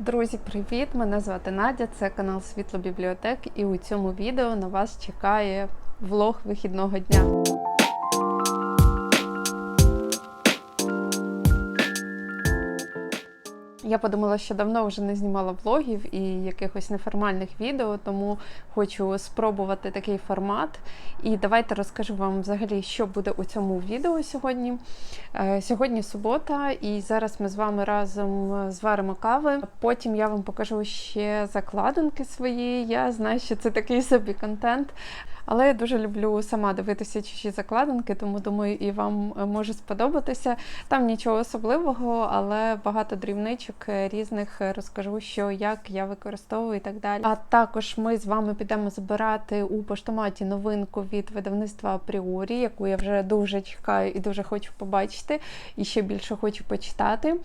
Друзі, привіт! Мене звати Надя, це канал Світло Бібліотек, і у цьому відео на вас чекає влог вихідного дня. Я подумала, що давно вже не знімала влогів і якихось неформальних відео, тому хочу спробувати такий формат. І давайте розкажу вам взагалі, що буде у цьому відео сьогодні. Е, Сьогодні субота, і зараз ми з вами разом зваримо кави. Потім я вам покажу ще закладинки свої. Я знаю, що це такий собі контент. Але я дуже люблю сама дивитися чужі закладинки, тому думаю, і вам е, може сподобатися. Там нічого особливого, але багато дрібничок е, різних е, розкажу, що як я використовую і так далі. А також ми з вами підемо забирати у поштоматі новинку від видавництва Апріорі, яку я вже дуже чекаю і дуже хочу побачити, і ще більше хочу почитати.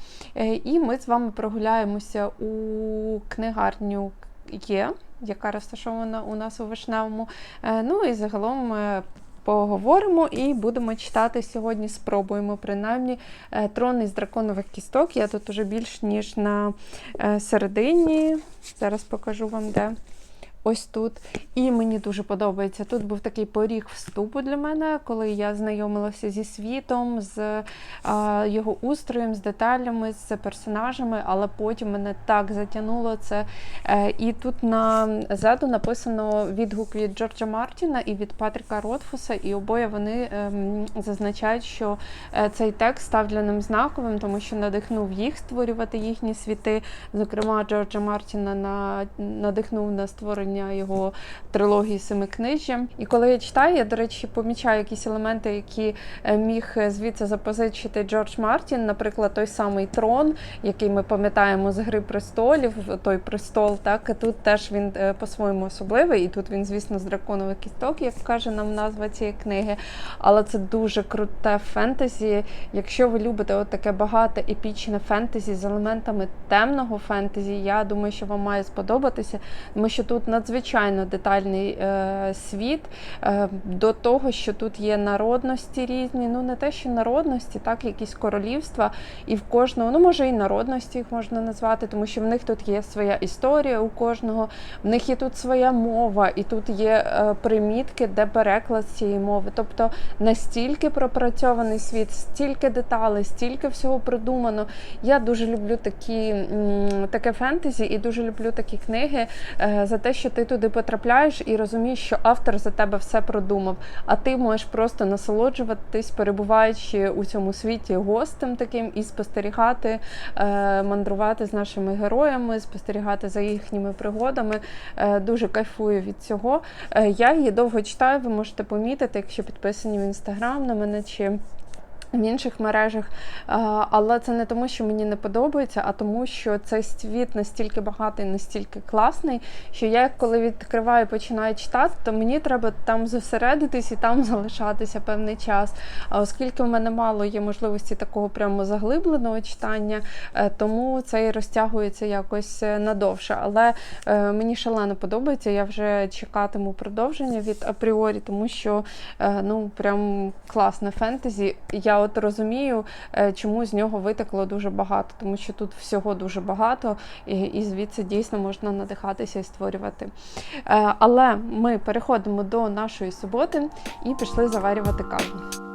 І ми з вами прогуляємося у книгарню є, яка розташована у нас у Вишневому. Е, Ну і загалом ми поговоримо і будемо читати сьогодні. Спробуємо принаймні е, трон із драконових кісток. Я тут уже більш ніж на е, середині. Зараз покажу вам де. Ось тут. І мені дуже подобається. Тут був такий поріг вступу для мене, коли я знайомилася зі світом, з а, його устроєм, з деталями, з персонажами, але потім мене так затягнуло це. Е, і тут на ззаду написано відгук від Джорджа Мартіна і від Патріка Ротфуса, і обоє вони ем, зазначають, що е, цей текст став для ним знаковим, тому що надихнув їх створювати їхні світи. Зокрема, Джорджа Мартіна на, надихнув на створення його трилогії Семикнижжя. І коли я читаю, я, до речі, помічаю якісь елементи, які е, міг звідси запозичити Джордж Мартін, наприклад, той самий трон, який ми пам'ятаємо з Гри престолів, той престол. Так тут теж він е, по-своєму особливий, і тут він, звісно, з драконових кісток, як каже нам назва цієї книги. Але це дуже круте фентезі. Якщо ви любите от таке багате епічне фентезі з елементами темного фентезі, я думаю, що вам має сподобатися, тому що тут надзвичайно детальний е, світ е, до того, що тут є народності різні. Ну не те, що народності, так якісь королівства, і в кожного, ну може і народності їх можна назвати, тому що в них тут є своя історія у кожного, в них є тут своя мова, і тут є е, примітки, де переклад цієї мови. Тобто настільки пропрацьований світ, стільки деталей, стільки всього придумано. Я дуже люблю такі, таке фентезі і дуже люблю такі книги е, за те, що ти туди потрапляєш і розумієш, що автор за тебе все продумав, а ти можеш просто насолоджуватись, перебуваючи у цьому світі гостем таким і спостерігати, е, мандрувати з нашими героями, спостерігати за їхніми пригодами. Е, Дуже кайфую від цього. Е, Я її довго читаю, ви можете помітити, якщо підписані в інстаграм на мене чи. В інших мережах, але це не тому, що мені не подобається, а тому, що цей світ настільки багатий, настільки класний, що я коли відкриваю і починаю читати, то мені треба там зосередитись і там залишатися певний час. А оскільки в мене мало є можливості такого прямо заглибленого читання, е, тому це і розтягується якось е, надовше. Але е, мені шалено подобається. Я вже чекатиму продовження від апріорі, тому що е, ну прям класне фентезі. Я от розумію, е, чому з нього витекло дуже багато, тому що тут всього дуже багато, і, і звідси дійсно можна надихатися і створювати. Е, Але ми переходимо до нашої суботи і пішли заварювати каву.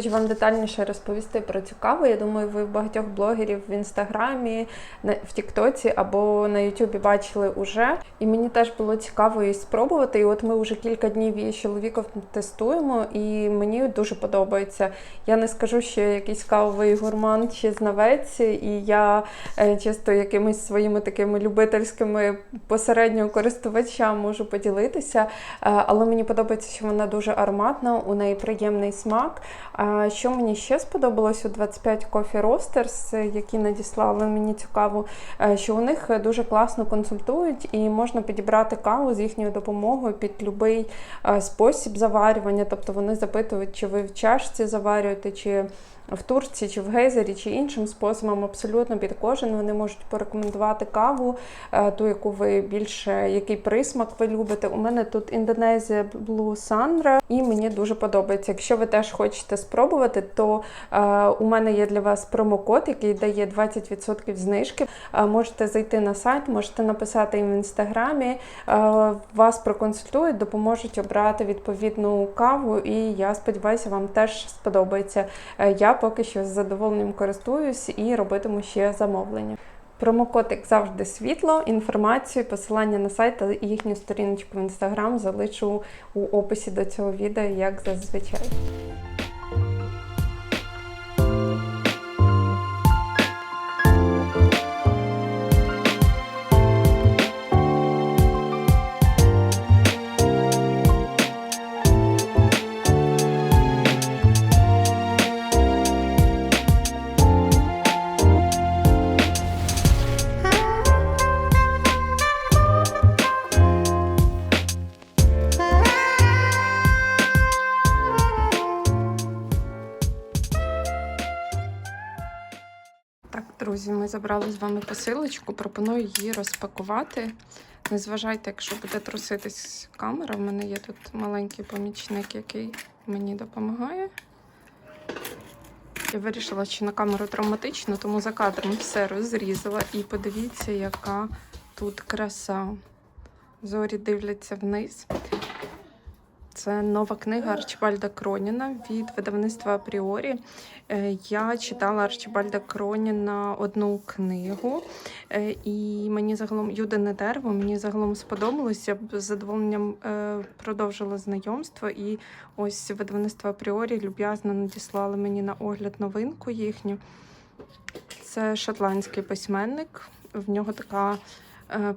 Хочу вам детальніше розповісти про цю каву. Я думаю, ви багатьох блогерів в інстаграмі, в Тіктоці або на Ютубі бачили уже. І мені теж було цікаво її спробувати. І от ми вже кілька днів її з чоловіком тестуємо, і мені дуже подобається. Я не скажу, що я якийсь кавовий гурман чи знавець, і я е, чисто якимись своїми такими любительськими посереднього користувача можу поділитися. Е, Але мені подобається, що вона дуже ароматна, у неї приємний смак. Що мені ще сподобалось у 25 Coffee Roasters, е, які надіслали мені цю каву, е, що у них дуже класно консультують і можна підібрати каву з їхньою допомогою під будь-який спосіб заварювання. Тобто вони запитують, чи ви в чашці заварюєте, чи в турці, чи в гейзері, чи іншим способом, абсолютно під кожен вони можуть порекомендувати каву, е, ту, яку ви більше, який присмак ви любите. У мене тут Індонезія Blue Sandra, і мені дуже подобається. Якщо ви теж хочете спробувати, то е, у мене є для вас промокод, який дає 20% знижки. Е, можете зайти на сайт, можете написати їм в інстаграмі. Вас проконсультують, допоможуть обрати відповідну каву, і я сподіваюся, вам теж сподобається. Я поки що з задоволенням користуюсь і робитиму ще замовлення. Промокод, як завжди, світло, інформацію, посилання на сайт та їхню сторіночку в інстаграм залишу у описі до цього відео, як зазвичай. Друзі, ми забрали з вами посилочку. Пропоную її розпакувати. Не зважайте, якщо буде труситись камера. У мене є тут маленький помічник, який мені допомагає. Я вирішила, що на камеру травматично, тому за кадром все розрізала. І подивіться, яка тут краса. Зорі дивляться вниз. Це нова книга Арчибальда Кроніна від видавництва Апріорі. Е, Я читала Арчибальда Кроніна одну книгу, е, і мені загалом Юдине дерево мені загалом сподобалося. Я б з задоволенням е, продовжила знайомство. І ось видавництво Апріорі люб'язно надіслали мені на огляд новинку їхню. Це шотландський письменник. В нього така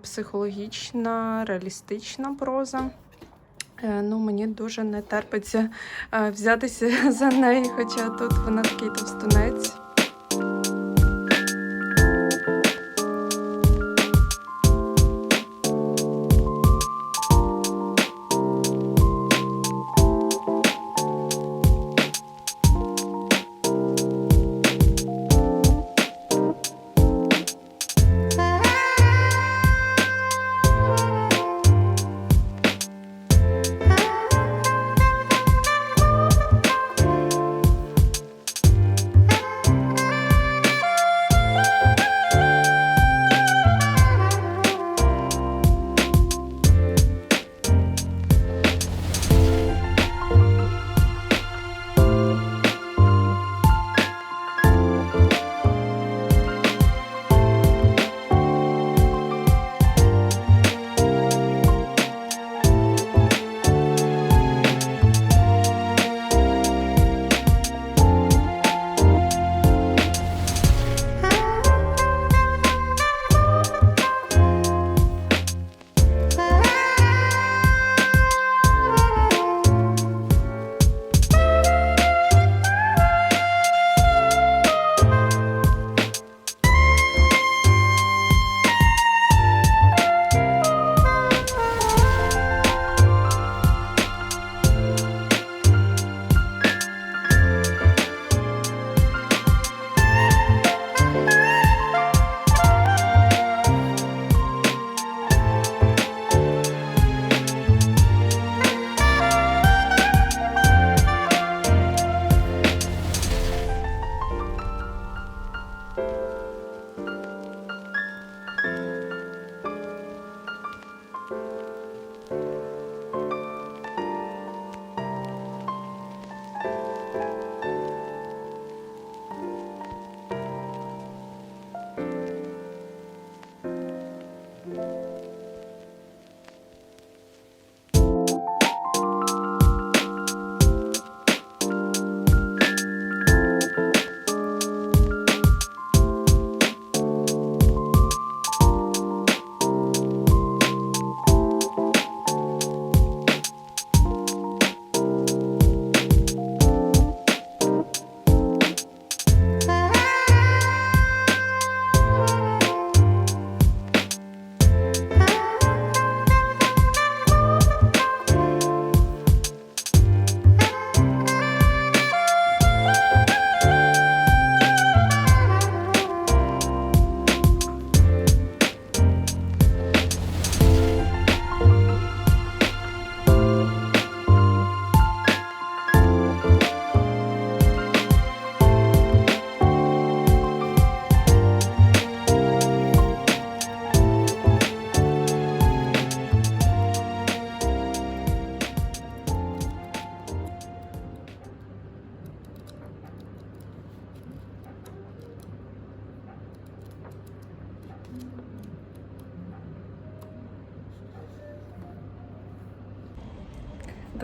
психологічна, реалістична проза. Е, Ну, мені дуже не терпиться е, взятися за неї, хоча тут вона такий товстунець.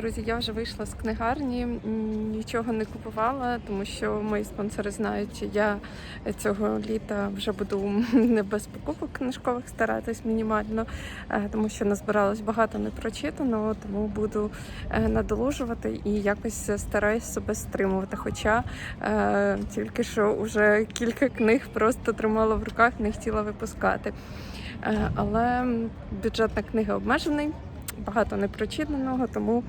Друзі, я вже вийшла з книгарні, нічого не купувала, тому що мої спонсори знають, я цього літа вже буду не без покупок книжкових старатись мінімально, е, тому що назбиралось багато непрочитаного, тому буду е, надолужувати і якось стараюсь себе стримувати. Хоча е, тільки що вже кілька книг просто тримала в руках, не хотіла випускати. Але м, бюджет на книги обмежений багато непрочитаного, тому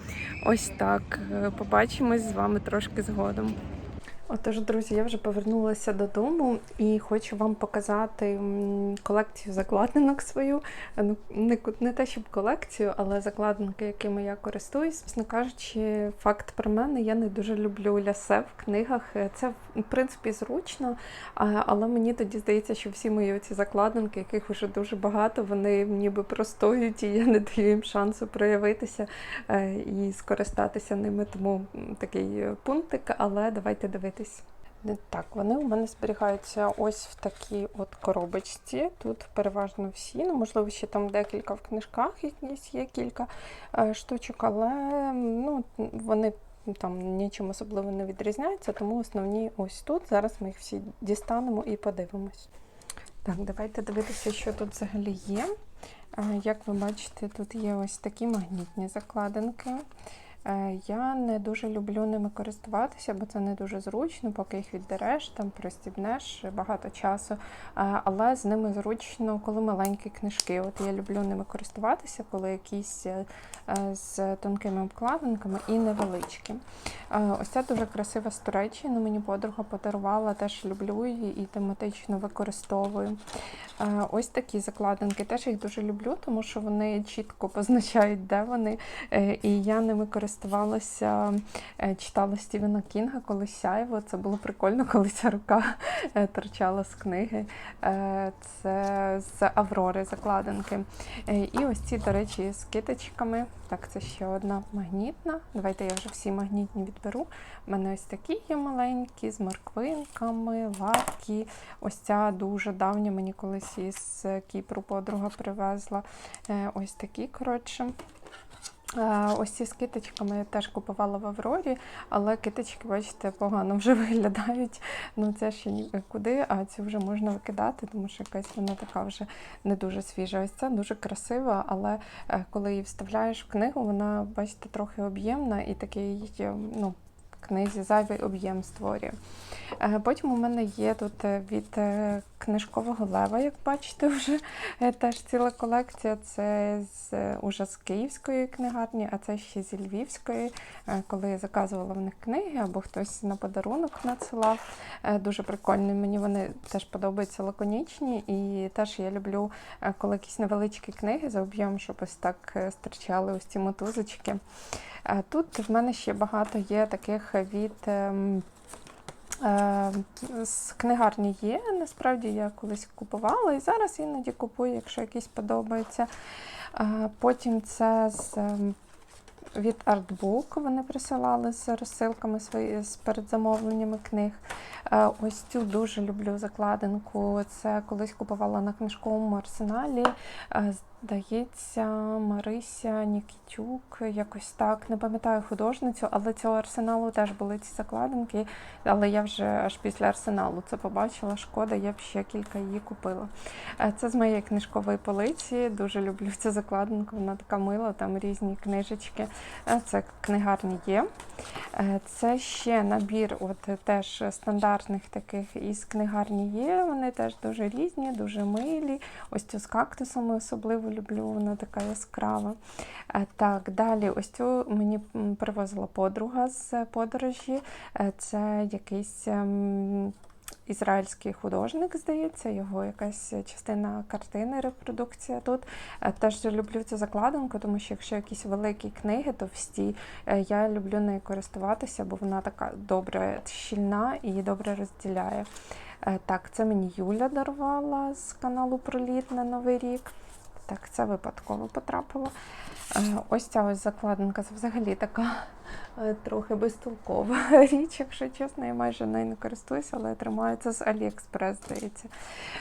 ось так. Е, Побачимось з вами трошки згодом. Отож, друзі, я вже повернулася додому і хочу вам показати колекцію закладинок свою. Ну, не, не те, щоб колекцію, але закладинки, якими я користуюсь. Чесно кажучи, факт про мене, я не дуже люблю лясе в книгах. Це, в принципі, зручно, але мені тоді здається, що всі мої ці закладинки, яких вже дуже багато, вони ніби простоюють, і я не даю їм шансу проявитися е, і скористатися ними. Тому такий е, пунктик, але давайте дивитись. Так, вони у мене зберігаються ось в такій от коробочці. Тут переважно всі, ну можливо, ще там декілька в книжках якісь є кілька е, штучок, але ну, вони там нічим особливо не відрізняються, тому основні ось тут. Зараз ми їх всі дістанемо і подивимось. Так, давайте дивитися, що тут взагалі є. Е, Як ви бачите, тут є ось такі магнітні закладинки. Е, Я не дуже люблю ними користуватися, бо це не дуже зручно, поки їх віддереш, там пристібнеш багато часу. Е, Але з ними зручно, коли маленькі книжки. От я люблю ними користуватися, коли якісь е, з тонкими обкладинками і невеличкі. Ось ця дуже красива з Туреччини. Мені подруга подарувала, теж люблю її і тематично використовую. Ось такі закладинки. Теж їх дуже люблю, тому що вони чітко позначають, де вони. І я ними користувалася, е, читала Стівена Кінга, коли сяйво. Це було прикольно, коли ця рука е, торчала з книги. Е, Це з Аврори закладинки. І ось ці, до речі, з киточками. Так, це ще одна магнітна. Давайте я вже всі магнітні відберу. У мене ось такі є маленькі, з морквинками, лапки. Ось ця дуже давня мені колись із Кіпру подруга привезла. Ось такі, коротше. Ось ці з киточками я теж купувала в Аврорі, але киточки, бачите, погано вже виглядають. Ну це ще нікуди, а цю вже можна викидати, тому що якась вона така вже не дуже свіжа. Ось ця дуже красива, але е, коли її вставляєш в книгу, вона, бачите, трохи об'ємна і такий, е, ну, книзі зайвий об'єм створює. Е, Потім у мене є тут е, від е, книжкового лева, як бачите, вже теж ціла колекція. Це з уже з київської книгарні, а це ще зі львівської, коли я заказувала в них книги або хтось на подарунок надсилав. Дуже прикольні. Мені вони теж подобаються лаконічні, і теж я люблю, коли якісь невеличкі книги за об'єм, щоб ось так стирчали ось ці мотузочки. Тут в мене ще багато є таких від. ем, Е, З книгарні є, насправді я колись купувала і зараз іноді купую, якщо якісь подобаються. Е, Потім це з ем, від Artbook вони присилали з розсилками свої з передзамовленнями книг. Е, Ось цю дуже люблю закладинку. Це колись купувала на книжковому арсеналі. Здається, Марися Нікітюк, якось так. Не пам'ятаю художницю, але цього арсеналу теж були ці закладинки. Але я вже аж після арсеналу це побачила. Шкода, я б ще кілька її купила. Е, Це з моєї книжкової полиці. Дуже люблю цю закладинку. Вона така мила, там різні книжечки. Е, Це книгарні є. Е, Це ще набір, от теж стандартних таких із книгарні є. Вони теж дуже різні, дуже милі. Ось цю з кактусами особливо люблю, вона така яскрава. Е, Так, далі, ось цю мені привозила подруга з подорожі. Е, Це якийсь. ем, Ізраїльський художник, здається, його якась частина картини, репродукція тут. Е, Теж люблю цю закладинку, тому що якщо якісь великі книги товсті, е, я люблю нею користуватися, бо вона така добре щільна і добре розділяє. Так, це мені Юля дарувала з каналу Проліт на Новий рік. Так, це випадково потрапило. Е, Ось ця ось закладинка це взагалі така трохи безтолкова річ, якщо чесно, я майже нею не користуюся, але тримаю це з Aliexpress, здається.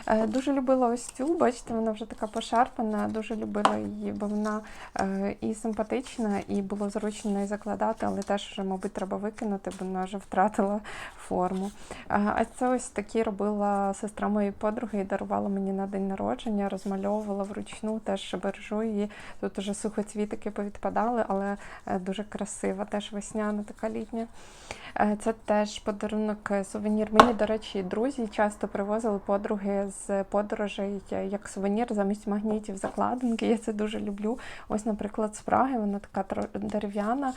Е, Дуже любила ось цю, бачите, вона вже така пошарпана, дуже любила її, бо вона е, і симпатична, і було зручно неї закладати, але теж вже, мабуть, треба викинути, бо вона вже втратила форму. Е, А це ось такі робила сестра моєї подруги і дарувала мені на день народження, розмальовувала вручну, теж бережу її. Тут уже сухоцвітики повідпадали, але е, дуже красива, теж весняна, така літня. Е, Це теж подарунок е, сувенір. Мені, до речі, друзі часто привозили подруги з подорожей е, як сувенір замість магнітів закладинки. Я це дуже люблю. Ось, наприклад, з Праги, вона така дерев'яна.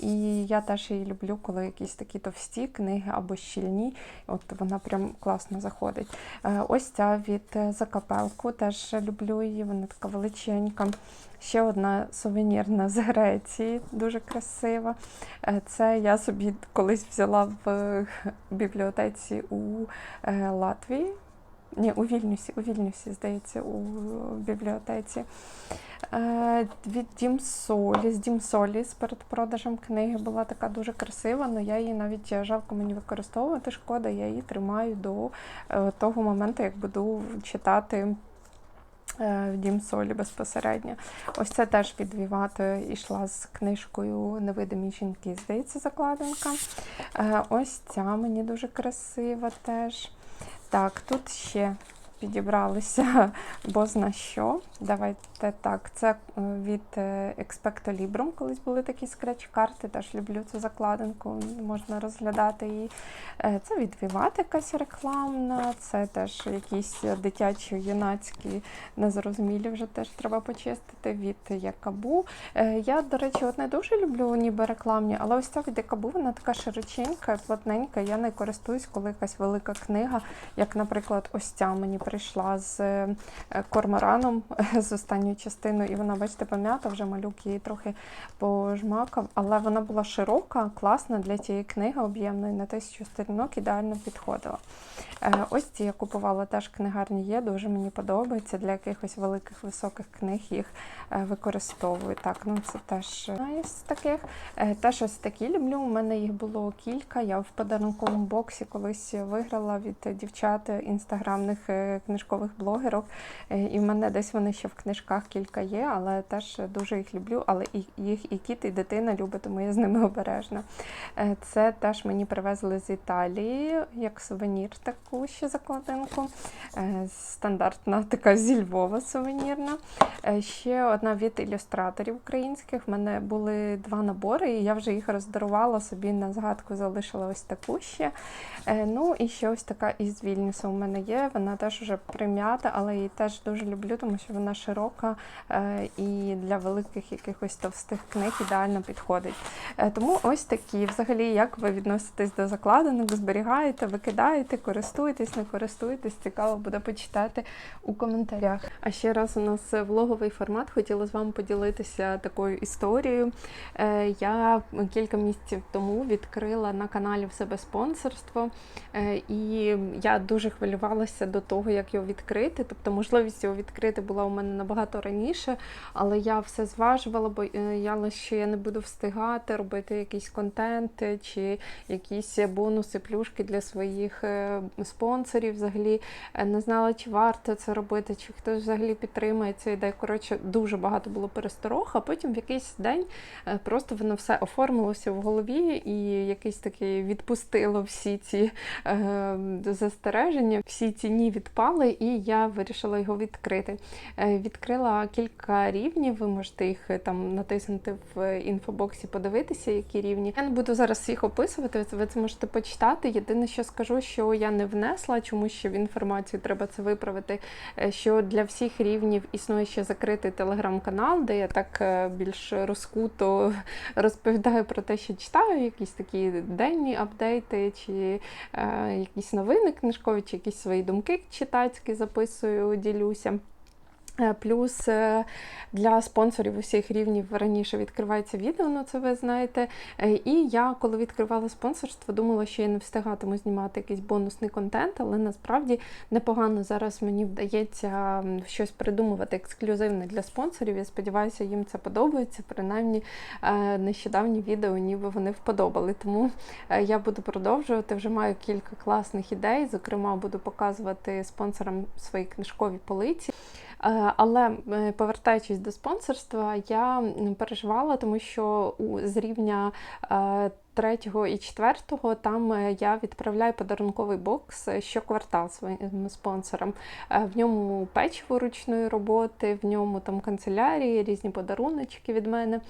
І я теж її люблю, коли якісь такі товсті книги або щільні. От вона прям класно заходить. Ось ця від Закапелку, теж люблю її, вона така величенька. Ще одна сувенірна з Греції, дуже красива. Е, Це я собі колись взяла в е, бібліотеці у е, Латвії. Ні, у Вільнюсі, у Вільнюсі, здається, у бібліотеці. Від Дім з Дім Солі з передпродажем книги була така дуже красива, але я її навіть жалко мені використовувати. Шкода, я її тримаю до того моменту, як буду читати в Дім Солі безпосередньо. Ось це теж від Вівато йшла з книжкою Невидимі жінки, здається, закладинка. Е, Ось ця мені дуже красива теж. Так, тут ще підібралися бозна що. Давайте так. Це е, від е, Expecto Librum, колись були такі скреч-карти, теж люблю цю закладинку, можна розглядати її. Е, Це від Віват якась рекламна, це теж якісь дитячі, юнацькі, незрозумілі вже теж треба почистити від Якабу. Я, до речі, от не дуже люблю ніби рекламні, але ось ця від Якабу, вона така широченька, плотненька. Я не користуюсь, коли якась велика книга, як, наприклад, ось ця мені прийшла з е, кормораном з останньою частиною, і вона, бачите, пом'ята, вже малюк її трохи пожмакав, але вона була широка, класна для тієї книги об'ємної на тисячу сторінок, ідеально підходила. Е, Ось ці я купувала теж книгарні є, дуже мені подобається. Для якихось великих високих книг їх е, використовую. Так, ну це теж із таких. Теж ось такі люблю. У мене їх було кілька. Я в подарунковому боксі колись виграла від дівчат інстаграмних книжкових блогерок. Е, І в мене десь вони ще в книжках кілька є, але теж дуже їх люблю. Але і їх і кіт, і дитина любить, тому я з ними обережна. Е, Це теж мені привезли з Італії як сувенір таку ще закладинку. Е, Стандартна така зі Львова сувенірна. Ще одна від ілюстраторів українських. В мене були два набори, і я вже їх роздарувала собі на згадку, залишила ось таку ще. Ну і ще ось така із Вільнюса у мене є. Вона теж вже прим'ята, але її теж дуже люблю, тому що вона широка е, і для великих якихось товстих книг ідеально підходить. Е, Тому ось такі. Взагалі, як ви відноситесь до закладинок, зберігаєте, викидаєте, користуєтесь, не користуєтесь. Цікаво буде почитати у коментарях. А ще раз у нас влоговий формат. Хотіла з вами поділитися такою історією. Е, Я кілька місяців тому відкрила на каналі в себе спонсорство, і я дуже хвилювалася до того, як його відкрити. Тобто, можливість його відкрити була у мене набагато раніше, але я все зважувала, бо я що я не буду встигати робити якийсь контент е, чи якісь бонуси, плюшки для своїх е, спонсорів. Взагалі Е, не знала, чи варто це робити, чи хтось взагалі підтримує цю ідею. Коротше, дуже багато було пересторог, а потім в якийсь день е, просто воно все оформилося в голові, і якийсь такий відпустило всі ці е, застереження, всі ці ні відпали, і я вирішила його відкрити. Е, Відкрила кілька рівнів, ви можете їх е, там натиснути в інфобоксі, подивитися, які рівні. Я не буду зараз їх описувати, ви це можете почитати. Єдине, що скажу, що я не внесла, чому ще в інформацію треба це виправити. е, Що для всіх рівнів існує ще закритий телеграм-канал, де я так е, більш розкуто розповідаю про те, що читаю, якісь такі денні апдейти, чи е, якісь новини книжкові, чи якісь свої думки читацькі записую, ділюся. Е, Плюс е, для спонсорів усіх рівнів раніше відкривається відео, ну це ви знаєте. Е, І я, коли відкривала спонсорство, думала, що я не встигатиму знімати якийсь бонусний контент, але насправді непогано зараз мені вдається щось придумувати ексклюзивне для спонсорів. Я сподіваюся, їм це подобається. Принаймні нещодавні відео, ніби вони вподобали. Тому я буду продовжувати. Вже маю кілька класних ідей. Зокрема, буду показувати спонсорам свої книжкові полиці. Е, Але е, повертаючись до спонсорства, я переживала, тому що з рівня е, третього і четвертого там е, я відправляю подарунковий бокс е, щоквартал своїм спонсорам. Е, В ньому печиво ручної роботи, в ньому там канцелярії, різні подаруночки від мене.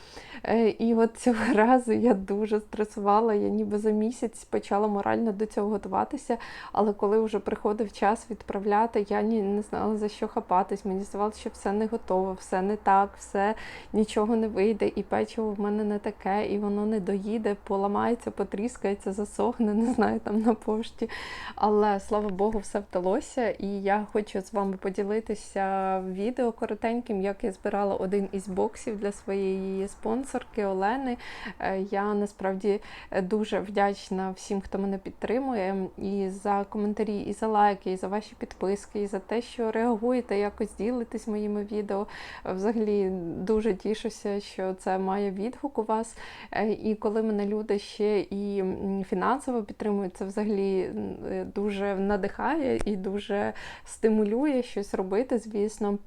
І от цього разу я дуже стресувала. Я ніби за місяць почала морально до цього готуватися. Але коли вже приходив час відправляти, я не знала за що хапатись. Мені здавалося, що все не готово, все не так, все нічого не вийде, і печиво в мене не таке, і воно не доїде, поламається, потріскається, засохне, не знаю, там на пошті. Але слава Богу, все вдалося. І я хочу з вами поділитися відео коротеньким, як я збирала один із боксів для своєї спонсорки Олени. Е, Я насправді е, дуже вдячна всім, хто мене підтримує, і за коментарі, і за лайки, і за ваші підписки, і за те, що реагуєте, якось ділитесь моїми відео. Взагалі дуже тішуся, що це має відгук у вас. Е, І коли мене люди ще і фінансово підтримують, це взагалі е, дуже надихає і дуже стимулює щось робити, звісно.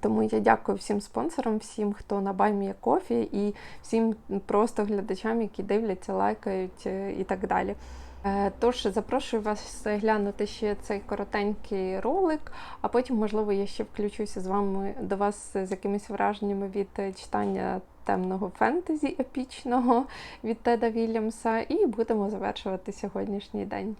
Тому я дякую всім спонсорам, всім, хто на Баймі кофі, і всім просто глядачам, які дивляться, лайкають е, і так далі. Е, Тож запрошую вас глянути ще цей коротенький ролик, а потім, можливо, я ще включуся з вами до вас з якимись враженнями від читання темного фентезі епічного від Теда Вільямса, і будемо завершувати сьогоднішній день.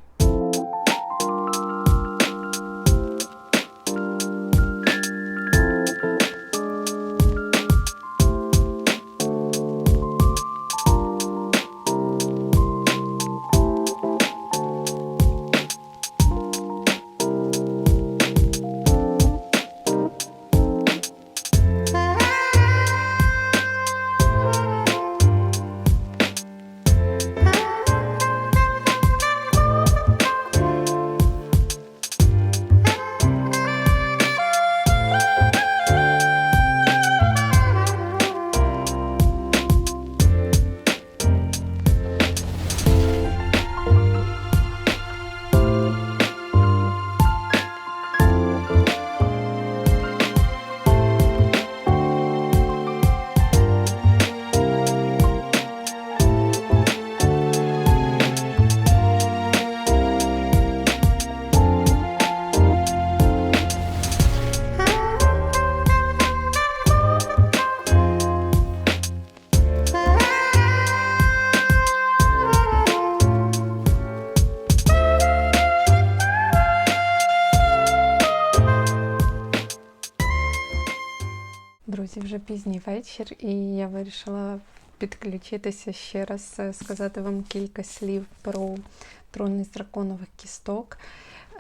Друзі, вже пізній вечір, і я вирішила підключитися ще раз, е, сказати вам кілька слів про трон із драконових кісток.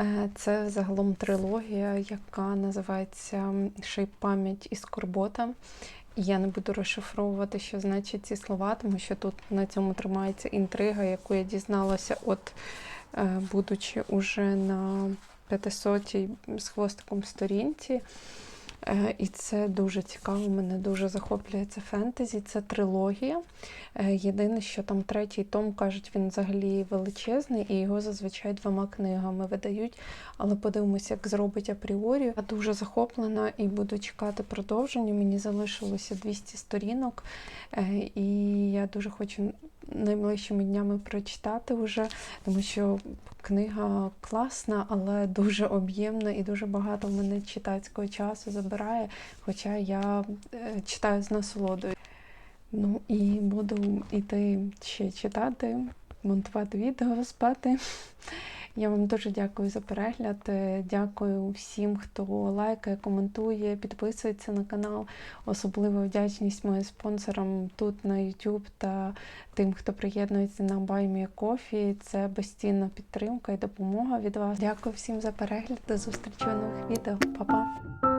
Е, Це загалом трилогія, яка називається Ще й пам'ять і скорбота. Я не буду розшифровувати, що значать ці слова, тому що тут на цьому тримається інтрига, яку я дізналася, от е, будучи уже на 500-й з хвостиком сторінці. Е, І це дуже цікаво, мене дуже захоплює це фентезі, це трилогія. Е, Єдине, що там третій том, кажуть, він взагалі величезний, і його зазвичай двома книгами видають. Але подивимося, як зробить апріорі. Я дуже захоплена і буду чекати продовження. Мені залишилося 200 сторінок, е, і я дуже хочу найближчими днями прочитати вже, тому що книга класна, але дуже об'ємна і дуже багато в мене читацького часу забирає, хоча я е, читаю з насолодою. Ну і буду іти ще читати, монтувати відео, спати. Я вам дуже дякую за перегляд. Е, Дякую всім, хто лайкає, коментує, підписується на канал. Особлива вдячність моїм спонсорам тут на YouTube та тим, хто приєднується на Баймі Кофі. Це безцінна підтримка і допомога від вас. Дякую всім за перегляд. До зустрічі у нових відео. Па-па!